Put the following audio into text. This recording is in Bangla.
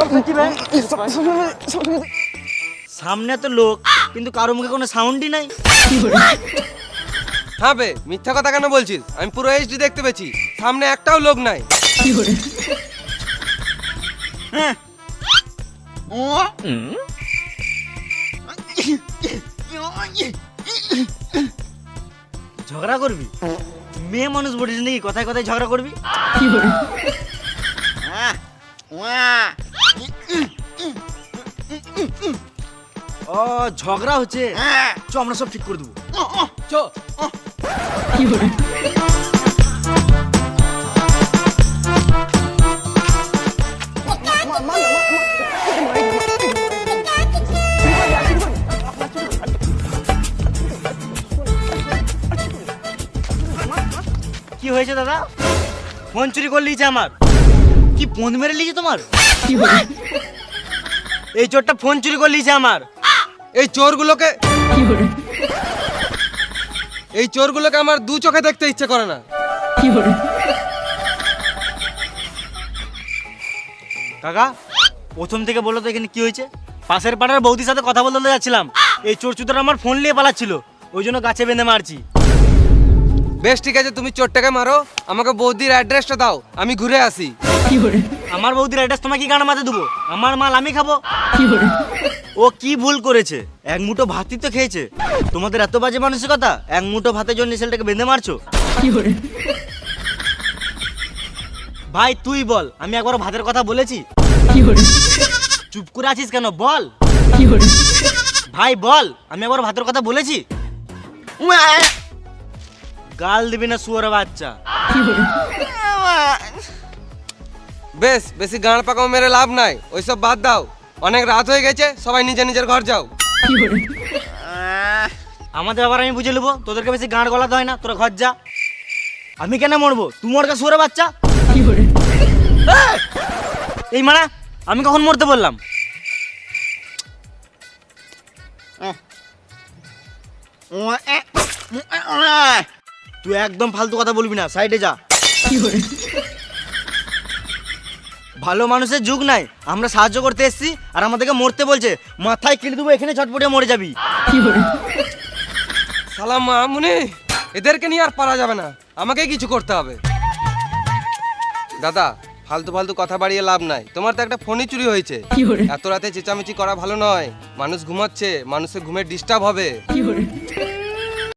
কি সামনে তো লোক কিন্তু কারও মুখে কোনো সাউন্ডই নাই। হ্যাঁ বে মিথ্যা কথা কেন বলছিস? আমি পুরো এইচডি দেখতে পেয়েছি। সামনে একটাও লোক নাই। হ্যাঁ। ঝগড়া করবি? মেয়ে মানুষ বলিস নাকি কথায় কথায় ঝগড়া করবি? আহ, ও ঝগড়া হচ্ছে। চ আমরা সব ঠিক করে দেবো। চ। কি হয়েছে দাদা? ফোন চুরি করে লিয়েছে আমার। কি ফোন মেরে লিয়েছে তোমার? এই চোরটা ফোন চুরি করে লিয়েছে আমার। এই চোরগুলোকে এই চোরগুলোকে আমার দু চোখে দেখতে ইচ্ছে করে না। কাকা প্রথম থেকে বলো তো এখানে কি হয়েছে? পাশের পাড়ার বৌদির সাথে কথা বলতে যাচ্ছিলাম। এই চোর চুতরা আমার ফোন নিয়ে পালাচ্ছিল। ওই জন্য গাছে বেঁধে মারছি। বেশ ঠিক আছে তুমি চোরটাকে মারো। আমাকে বৌদির অ্যাড্রেসটা দাও। আমি ঘুরে আসি। আমার বৌদির অ্যাড্রেস তোমাকে কি গান মাথায় দেবো? আমার মাল আমি খাব? ও কি ভুল করেছে? এক মুঠো ভাতই তো খেয়েছে। তোমাদের এত বাজে মানসিকতা এক মুঠো ভাতের জন্য ছেলেটাকে বেঁধে মারছো? ভাই তুই বল আমি একবার ভাতের কথা বলেছি? চুপ করে আছিস কেন? বল। ভাই বল আমি একবার ভাতের কথা বলেছি? গাল দিবি না শুয়ার বাচ্চা। বেশ বেশি গাঁড় পাকাও মেরে লাভ নাই। ওইসব বাদ দাও। অনেক রাত হয়ে গেছে সবাই নিজের নিজের ঘর যাও। আমাদের আবার আমি বুঝে নেব তোদেরকে বেশি গাঁড় গলাতে হয় না তোরা ঘর যা। আমি কেন মরবো? তুই মরকা শুয়ার বাচ্চা? এই! এই মানা আমি কখন মরতে বললাম? তুই একদম ফালতু কথা বলবি না সাইডে যা। ভালো মানুষের যুগ নাই। আমরা সাহায্য করতে এসেছি আর আমাদেরকে মরতে বলছে মাথায় কেটে দেবো এখানে ছটপটে মরে যাবি। সালাম মামুনি এদেরকে নিয়ে আর পারা যাবে না। আমাকেই কিছু করতে হবে। দাদা ফালতু ফালতু কথা বাড়িয়ে লাভ নাই। তোমার তো একটা ফোনই চুরি হয়েছে। এত রাতে চেঁচামেচি করা ভালো নয়। মানুষ ঘুমাচ্ছে মানুষের ঘুমের ডিস্টার্ব হবে।